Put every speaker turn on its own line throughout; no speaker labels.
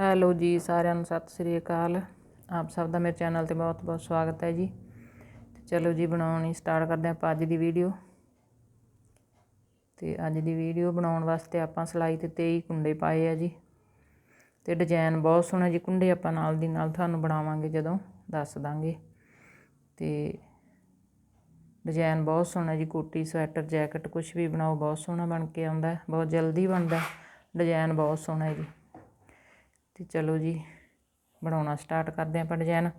Hello ਜੀ, ਸਾਰਿਆਂ ਨੂੰ ਸਤਿ ਸ੍ਰੀ ਅਕਾਲ। ਆਪ ਸਭ ਦਾ ਮੇਰੇ ਚੈਨਲ ਤੇ ਬਹੁਤ ਬਹੁਤ ਸਵਾਗਤ ਹੈ ਜੀ। ਤੇ ਚਲੋ ਜੀ, ਬਣਾਉਣੀ ਸਟਾਰਟ ਕਰਦੇ ਆਪਾਂ ਅੱਜ ਦੀ ਵੀਡੀਓ ਤੇ ਅੱਜ ਦੀ ਵੀਡੀਓ ਬਣਾਉਣ ਵਾਸਤੇ ਆਪਾਂ ਸਲਾਈ ਤੇ 23 ਕੁੰਡੇ ਪਾਏ ਆ ਜੀ। ਤੇ ਡਿਜ਼ਾਈਨ ਬਹੁਤ ਸੋਹਣਾ ਜੀ ਕੁੰਡੇ ਆਪਾਂ ਨਾਲ ਦੀ ਨਾਲ ਤੁਹਾਨੂੰ ਬਣਾਵਾਂਗੇ ਜਦੋਂ, ਦੱਸ ਦਾਂਗੇ। ਤੇ ਡਿਜ਼ਾਈਨ ਬਹੁਤ ਸੋਹਣਾ ਜੀ, ਕੋਟੀ, ਸਵੈਟਰ, ਜੈਕਟ ਕੁਝ ਵੀ ਬਣਾਓ, ਬਹੁਤ ਸੋਹਣਾ ਬਣ ਕੇ ਆਉਂਦਾ, ਬਹੁਤ ਜਲਦੀ ਬਣਦਾ। ਡਿਜ਼ਾਈਨ ਬਹੁਤ ਸੋਹਣਾ ਹੈ ਜੀ। ਤੇ ਚਲੋ ਜੀ, ਬਣਾਉਣਾ ਸਟਾਰਟ ਕਰਦੇ ਆਪਾਂ ਡਿਜ਼ਾਈਨ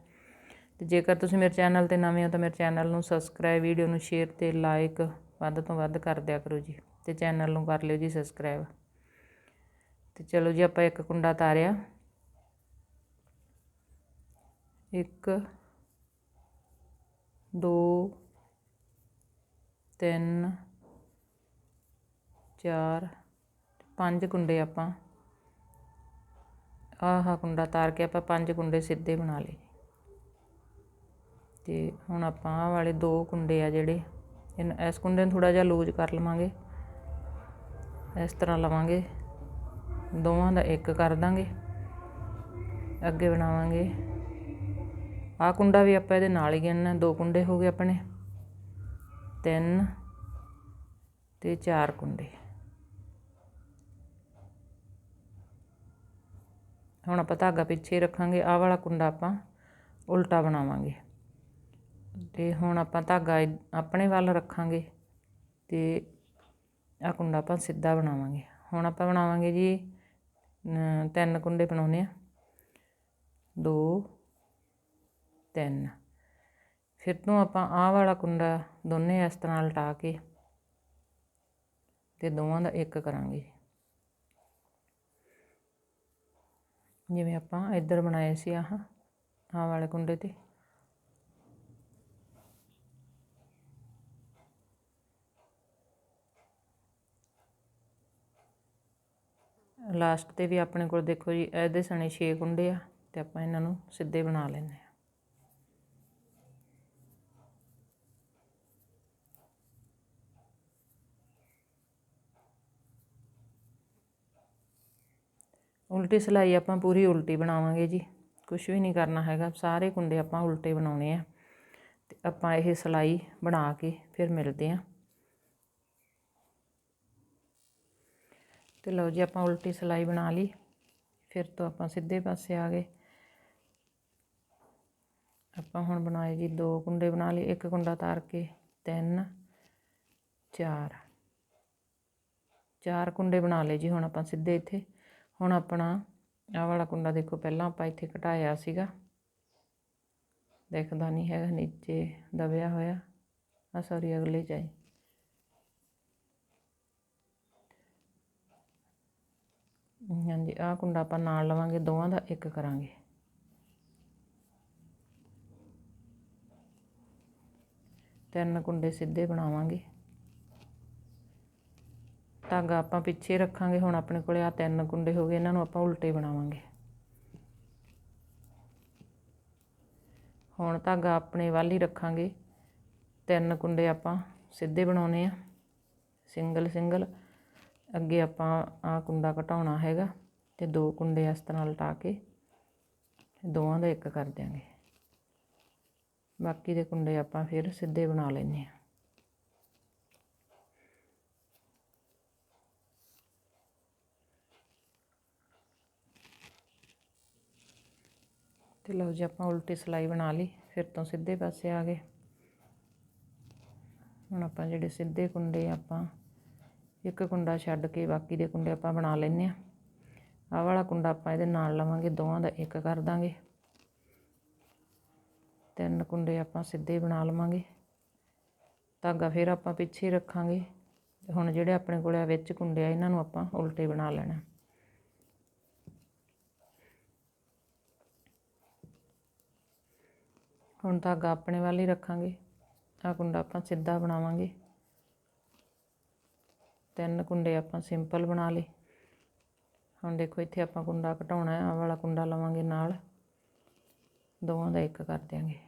ਤੇ ਜੇਕਰ ਤੁਸੀਂ ਮੇਰੇ ਚੈਨਲ ਤੇ ਨਵੇਂ ਹੋ ਤਾਂ ਮੇਰੇ ਚੈਨਲ ਨੂੰ ਸਬਸਕ੍ਰਾਈਬ ਵੀਡੀਓ ਨੂੰ ਸ਼ੇਅਰ ਤੇ ਲਾਈਕ ਵੱਧ ਤੋਂ ਵੱਧ ਕਰ ਦਿਆ ਕਰੋ ਜੀ। ਤੇ ਚੈਨਲ ਨੂੰ ਕਰ ਲਿਓ ਜੀ ਸਬਸਕ੍ਰਾਈਬ ਤੇ ਚਲੋ ਜੀ ਆਪਾਂ ਇੱਕ ਕੁੰਡਾ ਤਾਰਿਆ। ਇੱਕ, ਦੋ, ਤਿੰਨ, ਚਾਰ, ਪੰਜ ਕੁੰਡੇ ਆਪਾਂ। ਆਹ ਕੁੰਡਾ ਤਾਰ ਕੇ ਆਪਾਂ ਪੰਜ ਕੁੰਡੇ ਸਿੱਧੇ ਬਣਾ ਲਏ। ਤੇ ਹੁਣ ਆਪਾਂ ਆਹ ਵਾਲੇ ਦੋ ਕੁੰਡੇ ਆ ਜਿਹੜੇ ਇਸ ਕੁੰਡੇ ਨੂੰ ਥੋੜਾ ਜਿਹਾ ਲੂਜ਼ ਕਰ ਲਵਾਂਗੇ। ਇਸ ਤਰ੍ਹਾਂ ਲਵਾਂਗੇ। ਦੋਵਾਂ ਦਾ ਇੱਕ ਕਰ ਦਾਂਗੇ। ਅੱਗੇ ਬਣਾਵਾਂਗੇ। ਆਹ ਕੁੰਡਾ ਵੀ ਆਪਾਂ ਇਹਦੇ ਨਾਲ ਹੀ ਗਿਣਨਾ ਦੋ ਕੁੰਡੇ ਹੋ ਗਏ ਆਪਣੇ। ਤਿੰਨ ਤੇ ਚਾਰ ਕੁੰਡੇ। ਹੁਣ ਆਪਾਂ ਧਾਗਾ ਪਿੱਛੇ ਰੱਖਾਂਗੇ, ਆਹ ਵਾਲਾ ਕੁੰਡਾ ਆਪਾਂ ਉਲਟਾ ਬਣਾਵਾਂਗੇ। ਤੇ ਹੁਣ ਆਪਾਂ ਧਾਗਾ ਆਪਣੇ ਵੱਲ ਰੱਖਾਂਗੇ ਤੇ ਆਹ ਕੁੰਡਾ ਆਪਾਂ ਸਿੱਧਾ ਬਣਾਵਾਂਗੇ। ਹੁਣ ਆਪਾਂ ਬਣਾਵਾਂਗੇ ਜੀ ਤਿੰਨ ਕੁੰਡੇ ਬਣਾਉਨੇ ਆ ਦੋ, ਤਿੰਨ। ਫਿਰ ਤੋਂ ਆਪਾਂ ਆਹ ਵਾਲਾ ਕੁੰਡਾ ਦੋਨੇ ਇਸ ਤਰ੍ਹਾਂ ਲਟਾ ਕੇ ਤੇ ਦੋਵਾਂ ਦਾ ਇੱਕ ਕਰਾਂਗੇ। ਜਿਵੇਂ ਆਪਾਂ ਇੱਧਰ ਬਣਾਏ ਸੀ ਆਹ ਆਹ ਵਾਲੇ ਕੁੰਡੇ ਤੇ। ਲਾਸਟ ਤੇ ਵੀ ਆਪਣੇ ਕੋਲ ਦੇਖੋ ਜੀ, ਇਹਦੇ ਸਣੇ 6 ਕੁੰਡੇ ਆ ਤੇ ਆਪਾਂ ਇਹਨਾਂ ਨੂੰ ਸਿੱਧੇ ਬਣਾ ਲੈਣੇ ਆ। ਉਲਟੀ ਸਿਲਾਈ ਆਪਾਂ ਪੂਰੀ ਉਲਟੀ ਬਣਾਵਾਂਗੇ ਜੀ। ਕੁਝ ਵੀ ਨਹੀਂ ਕਰਨਾ ਹੈਗਾ, ਸਾਰੇ ਕੁੰਡੇ ਆਪਾਂ ਉਲਟੇ ਬਣਾਉਣੇ ਆ। ਤੇ ਆਪਾਂ ਇਹ ਸਿਲਾਈ ਬਣਾ ਕੇ ਫਿਰ ਮਿਲਦੇ ਆ ਤੇ ਲਓ ਜੀ, ਆਪਾਂ ਉਲਟੀ ਸਿਲਾਈ ਬਣਾ ਲਈ। ਫਿਰ ਤੋਂ ਆਪਾਂ ਸਿੱਧੇ ਪਾਸੇ ਆ ਗਏ। ਆਪਾਂ ਹੁਣ ਬਣਾਏ ਜੀ ਦੋ ਕੁੰਡੇ ਬਣਾ ਲਏ। ਇੱਕ ਕੁੰਡਾ ਤਾਰ ਕੇ ਤਿੰਨ, ਚਾਰ। ਚਾਰ ਕੁੰਡੇ ਬਣਾ ਲਏ ਜੀ ਹੁਣ ਆਪਾਂ ਸਿੱਧੇ ਇੱਥੇ। ਹੁਣ ਆਪਣਾ ਆਹ ਵਾਲਾ ਕੁੰਡਾ ਦੇਖੋ, ਪਹਿਲਾਂ ਆਪਾਂ ਇੱਥੇ ਘਟਾਇਆ ਸੀਗਾ। ਦੇਖਦਾ ਨਹੀਂ ਹੈਗਾ, ਨੀਚੇ ਦਬਿਆ ਹੋਇਆ। ਆ ਸੌਰੀ ਅਗਲੇ ਜਾਈ ਹਾਂਜੀ, ਆਹ ਕੁੰਡਾ ਆਪਾਂ ਨਾਲ ਲਵਾਂਗੇ, ਦੋਵਾਂ ਦਾ ਇੱਕ ਕਰਾਂਗੇ। ਤਿੰਨ ਕੁੰਡੇ ਸਿੱਧੇ ਬਣਾਵਾਂਗੇ। ਧਾਗਾ ਆਪਾਂ ਪਿੱਛੇ ਰੱਖਾਂਗੇ, ਹੁਣ ਆਪਣੇ ਕੋਲੇ ਆ ਤਿੰਨ ਕੁੰਡੇ ਹੋ ਗਏ, ਇਹਨਾਂ ਨੂੰ ਆਪਾਂ ਉਲਟੇ ਬਣਾਵਾਂਗੇ। ਹੁਣ ਧਾਗਾ ਆਪਣੇ ਵੱਲ ਹੀ ਰੱਖਾਂਗੇ। ਤਿੰਨ ਕੁੰਡੇ ਆਪਾਂ ਸਿੱਧੇ ਬਣਾਉਨੇ ਆ, ਸਿੰਗਲ ਸਿੰਗਲ। ਅੱਗੇ ਆਪਾਂ ਆ ਕੁੰਡਾ ਘਟਾਉਣਾ ਹੈਗਾ ਤੇ ਦੋ ਕੁੰਡੇ ਇਸ ਤਰ੍ਹਾਂ ਲਟਾ ਕੇ ਦੋਵਾਂ ਦਾ ਇੱਕ ਕਰ ਦਿਆਂਗੇ। ਬਾਕੀ ਦੇ ਕੁੰਡੇ ਆਪਾਂ ਫਿਰ ਸਿੱਧੇ ਬਣਾ ਲੈਨੇ ਆ। ਤੇ ਲਓ ਜੀ ਆਪਾਂ ਉਲਟੀ ਸਲਾਈ ਬਣਾ ਲਈ, ਫਿਰ ਤੋਂ ਸਿੱਧੇ ਪਾਸੇ ਆ ਗਏ। ਹੁਣ ਆਪਾਂ ਜਿਹੜੇ ਸਿੱਧੇ ਕੁੰਡੇ ਆਪਾਂ, ਇੱਕ ਕੁੰਡਾ ਛੱਡ ਕੇ ਬਾਕੀ ਦੇ ਕੁੰਡੇ ਆਪਾਂ ਬਣਾ ਲੈਨੇ ਆ ਆਹ ਵਾਲਾ ਕੁੰਡਾ ਆਪਾਂ ਇਹਦੇ ਨਾਲ ਲਵਾਂਗੇ, ਦੋਵਾਂ ਦਾ ਇੱਕ ਕਰ ਦਾਂਗੇ। ਤਿੰਨ ਕੁੰਡੇ ਆਪਾਂ ਸਿੱਧੇ ਬਣਾ ਲਵਾਂਗੇ। ਧਾਗਾ ਫਿਰ ਆਪਾਂ ਪਿੱਛੇ ਰੱਖਾਂਗੇ। ਹੁਣ ਜਿਹੜੇ ਆਪਣੇ ਕੋਲ ਆ ਵਿੱਚ ਕੁੰਡੇ ਆ, ਇਹਨਾਂ ਨੂੰ ਆਪਾਂ ਉਲਟੇ ਬਣਾ ਲੈਣਾ। ਹੁਣ ਧਾਗਾ ਆਪਣੇ ਵੱਲ ਹੀ ਰੱਖਾਂਗੇ। ਆ ਕੁੰਡਾ ਆਪਾਂ ਸਿੱਧਾ ਬਣਾਵਾਂਗੇ। ਤਿੰਨ ਕੁੰਡੇ ਆਪਾਂ ਸਿੰਪਲ ਬਣਾ ਲਏ। ਹੁਣ ਦੇਖੋ, ਇੱਥੇ ਆਪਾਂ ਕੁੰਡਾ ਘਟਾਉਣਾ ਹੈ। ਆ ਵਾਲਾ ਕੁੰਡਾ ਲਵਾਂਗੇ ਨਾਲ। ਦੋਵਾਂ ਦਾ ਇੱਕ ਕਰ ਦਿਆਂਗੇ।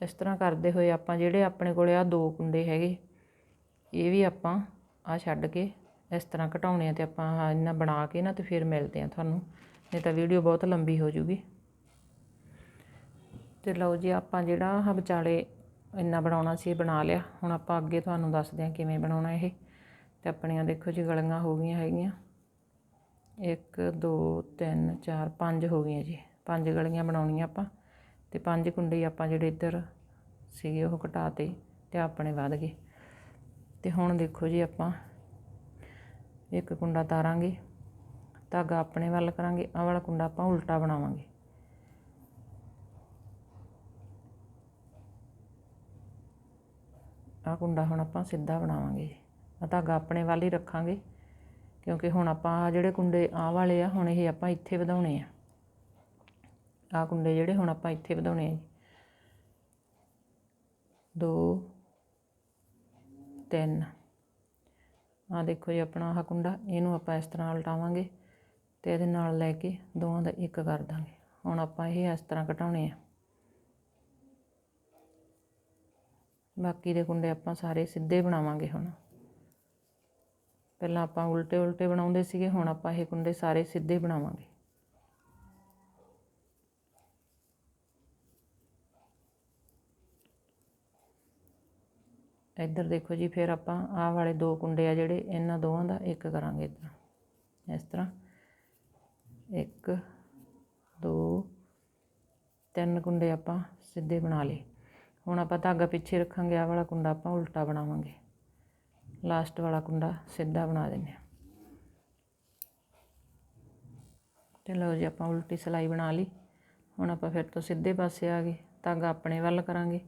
ਇਸ ਤਰ੍ਹਾਂ ਕਰਦੇ ਹੋਏ ਆਪਾਂ ਜਿਹੜੇ ਆਪਣੇ ਕੋਲੇ ਆ ਦੋ ਕੁੰਡੇ ਹੈਗੇ, ਇਹ ਵੀ ਆਪਾਂ ਆ ਛੱਡ ਕੇ ਇਸ ਤਰ੍ਹਾਂ ਘਟਾਉਣੇ ਆ ਤੇ ਆਪਾਂ ਆਹ ਇਹਨਾਂ ਬਣਾ ਕੇ ਨਾ ਤੇ ਫਿਰ ਮਿਲਦੇ ਆ ਤੁਹਾਨੂੰ। ਨਹੀਂ ਤਾਂ ਵੀਡੀਓ ਬਹੁਤ ਲੰਬੀ ਹੋ ਜੂਗੀ। ਤੇ ਲਓ ਜੀ, ਆਪਾਂ ਜਿਹੜਾ ਆਹ ਵਿਚਾਲੇ ਇੰਨਾ ਬਣਾਉਣਾ ਸੀ, ਇਹ ਬਣਾ ਲਿਆ। ਹੁਣ ਆਪਾਂ ਅੱਗੇ ਤੁਹਾਨੂੰ ਦੱਸਦੇ ਹਾਂ ਕਿਵੇਂ ਬਣਾਉਣਾ ਇਹ। ਤੇ ਆਪਣੀਆਂ ਦੇਖੋ ਜੀ, ਗਲੀਆਂ ਹੋ ਗਈਆਂ ਹੈਗੀਆਂ। 1 2 3 4 5 ਹੋ ਗਈਆਂ ਜੀ। ਪੰਜ ਗਲੀਆਂ ਬਣਾਉਣੀਆਂ ਆਪਾਂ। ਤੇ ਪੰਜ ਕੁੰਡੇ ਆਪਾਂ ਜਿਹੜੇ ਇੱਧਰ ਸੀਗੇ, ਉਹ ਘਟਾਤੇ ਤੇ ਆਪਣੇ ਵੱਧ ਗਏ। ਤੇ ਹੁਣ ਦੇਖੋ ਜੀ ਆਪਾਂ ਇੱਕ ਕੁੰਡਾ ਤਾਰਾਂਗੇ, ਧਾਗਾ ਆਪਣੇ ਵੱਲ ਕਰਾਂਗੇ, ਆਹ ਵਾਲਾ ਕੁੰਡਾ ਆਪਾਂ ਉਲਟਾ ਬਣਾਵਾਂਗੇ। ਆਹ ਕੁੰਡਾ ਹੁਣ ਆਪਾਂ ਸਿੱਧਾ ਬਣਾਵਾਂਗੇ। ਆ ਧਾਗਾ ਆਪਣੇ ਵੱਲ ਹੀ ਰੱਖਾਂਗੇ, ਕਿਉਂਕਿ ਹੁਣ ਆਪਾਂ ਆ ਜਿਹੜੇ ਕੁੰਡੇ ਆ ਵਾਲੇ ਆ, ਹੁਣ ਇਹ ਆਪਾਂ ਇੱਥੇ ਵਧਾਉਣੇ ਆ। ਆ ਕੁੰਡੇ ਜਿਹੜੇ ਹੁਣ ਆਪਾਂ ਇੱਥੇ ਵਧਾਉਣੇ ਆ ਜੀ। 2 3 ਆ ਦੇਖੋ ਜੀ ਆਪਣਾ ਆਹ ਕੁੰਡਾ, ਇਹਨੂੰ ਆਪਾਂ ਇਸ ਤਰ੍ਹਾਂ ਉਲਟਾਵਾਂਗੇ ਤੇ ਇਹਦੇ ਨਾਲ ਲੈ ਕੇ ਦੋਵਾਂ ਦਾ ਇੱਕ ਕਰ ਦਾਂਗੇ। ਹੁਣ ਆਪਾਂ ਇਹ ਇਸ ਤਰ੍ਹਾਂ ਘਟਾਉਣੇ ਆ। ਬਾਕੀ ਦੇ ਕੁੰਡੇ ਆਪਾਂ ਸਾਰੇ ਸਿੱਧੇ ਬਣਾਵਾਂਗੇ ਹੁਣ। ਪਹਿਲਾਂ ਆਪਾਂ ਉਲਟੇ ਉਲਟੇ ਬਣਾਉਂਦੇ ਸੀਗੇ, ਹੁਣ ਆਪਾਂ ਇਹ ਕੁੰਡੇ ਸਾਰੇ ਸਿੱਧੇ ਬਣਾਵਾਂਗੇ। ਇੱਧਰ ਦੇਖੋ ਜੀ, ਫਿਰ ਆਪਾਂ ਆਹ ਵਾਲੇ ਦੋ ਕੁੰਡੇ ਆ ਜਿਹੜੇ ਇਹਨਾਂ ਦੋਵਾਂ ਦਾ ਇੱਕ ਕਰਾਂਗੇ ਇੱਧਰ। ਇਸ ਤਰ੍ਹਾਂ ਇੱਕ, ਦੋ, ਤਿੰਨ ਕੁੰਡੇ ਆਪਾਂ ਸਿੱਧੇ ਬਣਾ ਲਏ। ਹੁਣ ਆਪਾਂ ਧਾਗਾ ਪਿੱਛੇ ਰੱਖਾਂਗੇ, ਆਹ ਵਾਲਾ ਕੁੰਡਾ ਆਪਾਂ ਉਲਟਾ ਬਣਾਵਾਂਗੇ। ਲਾਸਟ ਵਾਲਾ ਕੁੰਡਾ ਸਿੱਧਾ ਬਣਾ ਦਿੰਦੇ ਹਾਂ। ਤੇ ਲਓ ਜੀ, ਆਪਾਂ ਉਲਟੀ ਸਲਾਈ ਬਣਾ ਲਈ। ਹੁਣ ਆਪਾਂ ਫਿਰ ਤੋਂ ਸਿੱਧੇ ਪਾਸੇ ਆ ਗਏ। ਧਾਗਾ ਆਪਣੇ ਵੱਲ ਕਰਾਂਗੇ।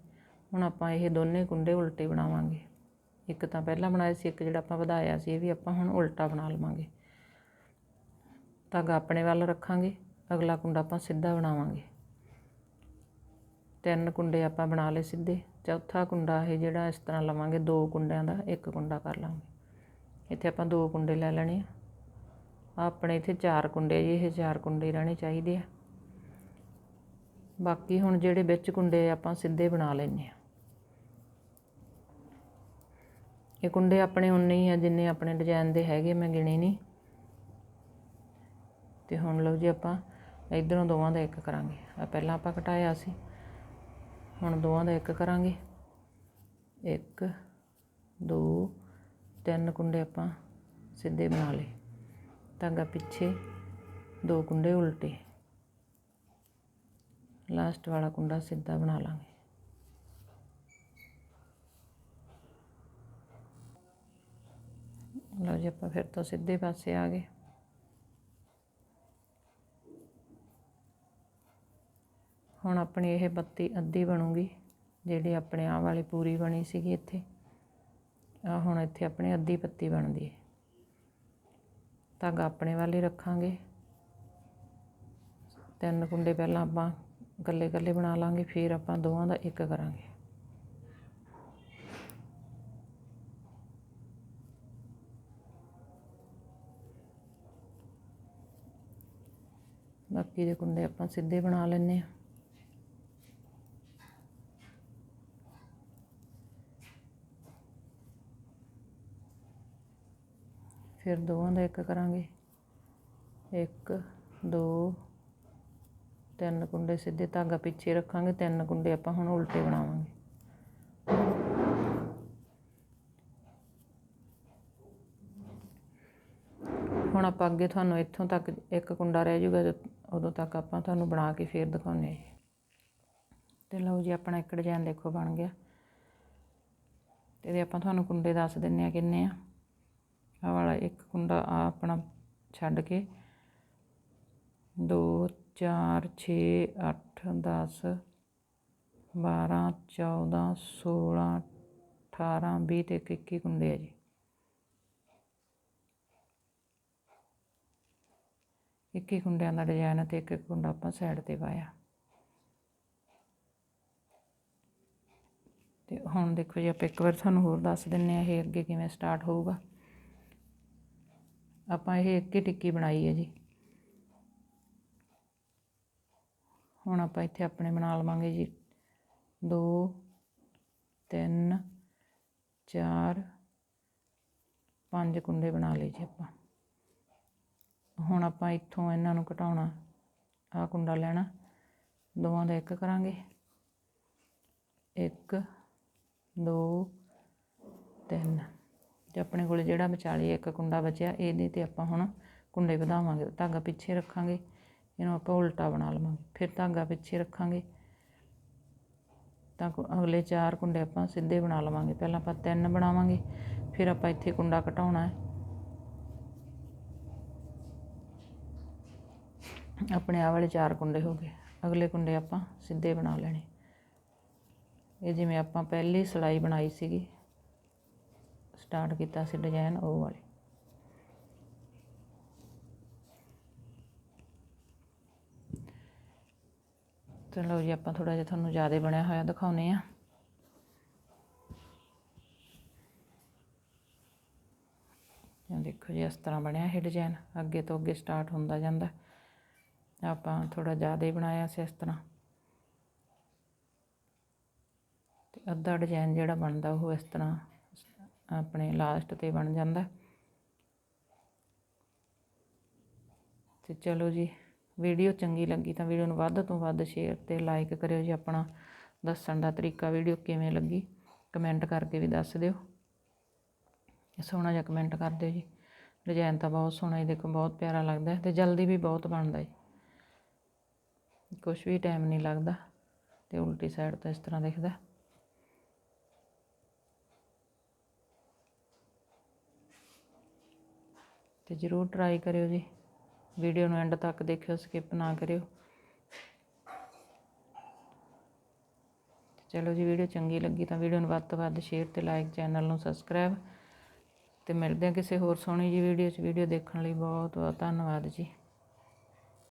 ਹੁਣ ਆਪਾਂ ਇਹ ਦੋਨੇ ਕੁੰਡੇ ਉਲਟੇ ਬਣਾਵਾਂਗੇ। ਇੱਕ ਤਾਂ ਪਹਿਲਾਂ ਬਣਾਇਆ ਸੀ, ਇੱਕ ਜਿਹੜਾ ਆਪਾਂ ਵਧਾਇਆ ਸੀ, ਇਹ ਵੀ ਆਪਾਂ ਹੁਣ ਉਲਟਾ ਬਣਾ ਲਵਾਂਗੇ। ਧਾਗਾ ਆਪਣੇ ਵੱਲ ਰੱਖਾਂਗੇ, ਅਗਲਾ ਕੁੰਡਾ ਆਪਾਂ ਸਿੱਧਾ ਬਣਾਵਾਂਗੇ। ਤਿੰਨ ਕੁੰਡੇ ਆਪਾਂ ਬਣਾ ਲਏ ਸਿੱਧੇ, ਚੌਥਾ ਕੁੰਡਾ ਇਹ ਜਿਹੜਾ ਇਸ ਤਰ੍ਹਾਂ ਲਵਾਂਗੇ, ਦੋ ਕੁੰਡਿਆਂ ਦਾ ਇੱਕ ਕੁੰਡਾ ਕਰ ਲਾਂਗੇ ਇੱਥੇ ਆਪਾਂ ਦੋ ਕੁੰਡੇ ਲੈ ਲੈਣੇ ਆ। ਆਪਣੇ ਇੱਥੇ ਚਾਰ ਕੁੰਡੇ ਜੀ, ਇਹ ਚਾਰ ਕੁੰਡੇ ਰਹਿਣੇ ਚਾਹੀਦੇ ਆ। ਬਾਕੀ ਹੁਣ ਜਿਹੜੇ ਵਿੱਚ ਕੁੰਡੇ ਆਪਾਂ ਸਿੱਧੇ ਬਣਾ ਲੈਣੇ ਆ। ਇਹ ਕੁੰਡੇ ਆਪਣੇ ਉਨੇ ਹੀ ਆ, ਜਿੰਨੇ ਆਪਣੇ ਡਿਜ਼ਾਈਨ ਦੇ ਹੈਗੇ, ਮੈਂ ਗਿਣੇ ਨਹੀਂ। ਤੇ ਹੁਣ ਲਓ ਜੀ ਆਪਾਂ, ਇਧਰੋਂ ਦੋਵਾਂ ਦਾ ਇੱਕ ਕਰਾਂਗੇ। ਆ ਪਹਿਲਾਂ ਆਪਾਂ ਘਟਾਇਆ ਸੀ, ਹੁਣ ਦੋਵਾਂ ਦਾ ਇੱਕ ਕਰਾਂਗੇ। ਇੱਕ, ਦੋ, ਤਿੰਨ ਕੁੰਡੇ ਆਪਾਂ ਸਿੱਧੇ ਬਣਾ ਲਏ। ਧਾਗਾ ਪਿੱਛੇ ਦੋ ਕੁੰਡੇ ਉਲਟੇ। ਲਾਸਟ ਵਾਲਾ ਕੁੰਡਾ ਸਿੱਧਾ ਬਣਾ ਲਾਂਗੇ। ਲਓ ਜੀ, ਆਪਾਂ ਫਿਰ ਤੋਂ ਸਿੱਧੇ ਪਾਸੇ ਆ ਗਏ। ਹੁਣ ਆਪਣੀ ਇਹ ਬੱਤੀ ਅੱਧੀ ਬਣੂਗੀ, ਜਿਹੜੀ ਆਪਣੇ ਆਹ ਵਾਲੀ ਪੂਰੀ ਬਣੀ ਸੀਗੀ ਇੱਥੇ। ਆ ਹੁਣ ਇੱਥੇ ਆਪਣੇ ਅੱਧੀ ਪੱਤੀ ਬਣਦੀ ਹੈ ਧਾਗਾ ਆਪਣੇ ਵੱਲ ਹੀ ਰੱਖਾਂਗੇ। ਤਿੰਨ ਕੁੰਡੇ ਪਹਿਲਾਂ ਆਪਾਂ ਇਕੱਲੇ ਇਕੱਲੇ ਬਣਾ ਲਾਂਗੇ, ਫਿਰ ਆਪਾਂ ਦੋਵਾਂ ਦਾ ਇੱਕ ਕਰਾਂਗੇ। ਬਾਕੀ ਦੇ ਕੁੰਡੇ ਆਪਾਂ ਸਿੱਧੇ ਬਣਾ ਲੈਂਦੇ ਆ ਫਿਰ ਦੋਵਾਂ ਦਾ ਇੱਕ ਕਰਾਂਗੇ। ਇੱਕ, ਦੋ, ਤਿੰਨ ਕੁੰਡੇ ਸਿੱਧੇ ਧਾਗਾ ਪਿੱਛੇ ਰੱਖਾਂਗੇ। ਤਿੰਨ ਕੁੰਡੇ ਆਪਾਂ ਹੁਣ ਉਲਟੇ ਬਣਾਵਾਂਗੇ। ਹੁਣ ਆਪਾਂ ਅੱਗੇ ਤੁਹਾਨੂੰ ਇੱਥੋਂ ਤੱਕ ਇੱਕ ਕੁੰਡਾ ਰਹਿ ਜਾਊਗਾ ਉਦੋਂ ਤੱਕ ਆਪਾਂ ਤੁਹਾਨੂੰ ਬਣਾ ਕੇ ਫੇਰ ਦਿਖਾਉਂਦੇ ਹਾਂ ਜੀ। ਤੇ ਲਓ ਜੀ, ਆਪਣਾ ਇੱਕ ਡਿਜ਼ਾਈਨ ਦੇਖੋ ਬਣ ਗਿਆ। ਤੇ ਇਹਦੇ ਆਪਾਂ ਤੁਹਾਨੂੰ ਕੁੰਡੇ ਦੱਸ ਦਿੰਨੇ ਆ ਕਿੰਨੇ ਆ। ਆਹ ਵਾਲਾ ਇੱਕ ਕੁੰਡਾ ਆ ਆਪਣਾ ਛੱਡ ਕੇ। 2 4 6 8 10 12 14 16 18 20 ਤੇ 21 ਕੁੰਡੇ ਆ ਜੀ। ਇੱਕ ਹੀ ਕੁੰਡਿਆਂ ਦਾ ਡਿਜ਼ਾਈਨ ਹੈ ਤੇ ਇੱਕ ਇੱਕ ਕੁੰਡਾ ਆਪਾਂ ਸਾਈਡ ਤੇ ਪਾਇਆ। ਤੇ ਹੁਣ ਦੇਖੋ ਜੀ, ਆਪਾਂ ਇੱਕ ਵਾਰ ਤੁਹਾਨੂੰ ਹੋਰ ਦੱਸ ਦਿੰਨੇ ਆ ਇਹ ਅੱਗੇ ਕਿਵੇਂ ਸਟਾਰਟ ਹੋਊਗਾ। ਆਪਾਂ ਇਹ ਇੱਕ ਹੀ ਟਿੱਕੀ ਬਣਾਈ ਹੈ ਜੀ। ਹੁਣ ਆਪਾਂ ਇੱਥੇ ਆਪਣੇ ਬਣਾ ਲਵਾਂਗੇ ਜੀ। ਦੋ, ਤਿੰਨ, ਚਾਰ, ਪੰਜ ਕੁੰਡੇ ਬਣਾ ਲਏ ਜੀ ਆਪਾਂ। ਹੁਣ ਆਪਾਂ ਇੱਥੋਂ ਇਹਨਾਂ ਨੂੰ ਘਟਾਉਣਾ ਆਹ ਕੁੰਡਾ ਲੈਣਾ। ਦੋਵਾਂ ਦਾ ਇੱਕ ਕਰਾਂਗੇ। ਇੱਕ, ਦੋ, ਤਿੰਨ। ਤੇ ਆਪਣੇ ਕੋਲ ਜਿਹੜਾ ਵਿਚਾਲੇ ਇੱਕ ਕੁੰਡਾ ਬਚਿਆ, ਇਹਦੇ ਤੇ ਆਪਾਂ ਹੁਣ ਕੁੰਡੇ ਵਧਾਵਾਂਗੇ, ਧਾਗਾ ਪਿੱਛੇ ਰੱਖਾਂਗੇ। ਇਹਨੂੰ ਆਪਾਂ ਉਲਟਾ ਬਣਾ ਲਵਾਂਗੇ। ਫਿਰ ਧਾਗਾ ਪਿੱਛੇ ਰੱਖਾਂਗੇ। ਤਾਂ ਕੁ- ਅਗਲੇ ਚਾਰ ਕੁੰਡੇ ਆਪਾਂ ਸਿੱਧੇ ਬਣਾ ਲਵਾਂਗੇ। ਪਹਿਲਾਂ ਆਪਾਂ ਤਿੰਨ ਬਣਾਵਾਂਗੇ। ਫਿਰ ਆਪਾਂ ਇੱਥੇ ਕੁੰਡਾ ਘਟਾਉਣਾ ਹੈ। ਆਪਣੇ ਆਹ ਵਾਲੇ ਚਾਰ ਕੁੰਡੇ ਹੋ ਗਏ। ਅਗਲੇ ਕੁੰਡੇ ਆਪਾਂ ਸਿੱਧੇ ਬਣਾ ਲੈਣੇ। ਇਹ ਜਿਵੇਂ ਆਪਾਂ ਪਹਿਲੀ ਸਿਲਾਈ ਬਣਾਈ ਸੀਗੀ ਸਟਾਰਟ ਕੀਤਾ ਸੀ ਡਿਜ਼ਾਈਨ ਉਹ ਵਾਲੇ। ਚਲੋ ਜੀ, ਆਪਾਂ ਥੋੜਾ ਜਿਹਾ ਤੁਹਾਨੂੰ ਜ਼ਿਆਦਾ ਬਣਿਆ ਹੋਇਆ ਦਿਖਾਉਨੇ ਆ ਇਹ ਦੇਖੋ ਜੀ, ਇਸ ਤਰ੍ਹਾਂ ਬਣਿਆ ਇਹ ਡਿਜ਼ਾਈਨ ਅੱਗੇ ਤੋਂ ਅੱਗੇ ਸਟਾਰਟ ਹੁੰਦਾ ਜਾਂਦਾ। ਆਪਾਂ ਥੋੜਾ ਜ਼ਿਆਦਾ ਹੀ ਬਣਾਇਆ ਸੀ ਇਸ ਤਰ੍ਹਾਂ। ਤੇ ਅੱਧਾ ਡਿਜ਼ਾਈਨ ਜਿਹੜਾ ਬਣਦਾ ਉਹ ਇਸ ਤਰ੍ਹਾਂ ਆਪਣੇ ਲਾਸਟ ਤੇ ਬਣ ਜਾਂਦਾ। ਤੇ ਚਲੋ ਜੀ ਵੀਡੀਓ ਚੰਗੀ ਲੱਗੀ ਤਾਂ ਵੀਡੀਓ ਨੂੰ ਵੱਧ ਤੋਂ ਵੱਧ ਸ਼ੇਅਰ ਤੇ ਲਾਈਕ ਕਰਿਓ ਜੀ ਆਪਣਾ। ਦੱਸਣ ਦਾ ਤਰੀਕਾ ਵੀਡੀਓ ਕਿਵੇਂ ਲੱਗੀ ਕਮੈਂਟ ਕਰਕੇ ਵੀ ਦੱਸ ਦਿਓ। ਸੋਹਣਾ ਜਿਹਾ ਕਮੈਂਟ ਕਰ ਦਿਓ ਜੀ। ਡਿਜ਼ਾਈਨ ਤਾਂ ਬਹੁਤ ਸੋਹਣਾ ਹੀ ਦੇਖੋ ਬਹੁਤ ਪਿਆਰਾ ਲੱਗਦਾ ਹੈ ਤੇ ਜਲਦੀ ਵੀ ਬਹੁਤ ਬਣਦਾ ਜੀ। ਕੁਝ ਵੀ ਟਾਈਮ ਨਹੀਂ ਲੱਗਦਾ ਤੇ ਉਲਟੀ ਸਾਈਡ ਤੋਂ ਇਸ ਤਰ੍ਹਾਂ ਦਿਖਦਾ। ਤੇ ਜਰੂਰ ਟਰਾਈ ਕਰਿਓ ਜੀ। ਵੀਡੀਓ ਨੂੰ ਐਂਡ ਤੱਕ ਦੇਖਿਓ ਸਕਿਪ ਨਾ ਕਰਿਓ। ਚਲੋ ਜੀ ਵੀਡੀਓ ਚੰਗੀ ਲੱਗੀ ਤਾਂ ਵੀਡੀਓ ਨੂੰ ਵੱਧ ਤੋਂ ਵੱਧ ਸ਼ੇਅਰ ਤੇ ਲਾਈਕ ਚੈਨਲ ਨੂੰ ਸਬਸਕ੍ਰਾਈਬ ਤੇ ਮਿਲਦੇ ਹਾਂ ਕਿਸੇ ਹੋਰ ਸੋਹਣੀ ਜੀ ਵੀਡੀਓ 'ਚ। ਵੀਡੀਓ ਦੇਖਣ ਲਈ ਬਹੁਤ ਬਹੁਤ ਧੰਨਵਾਦ ਜੀ।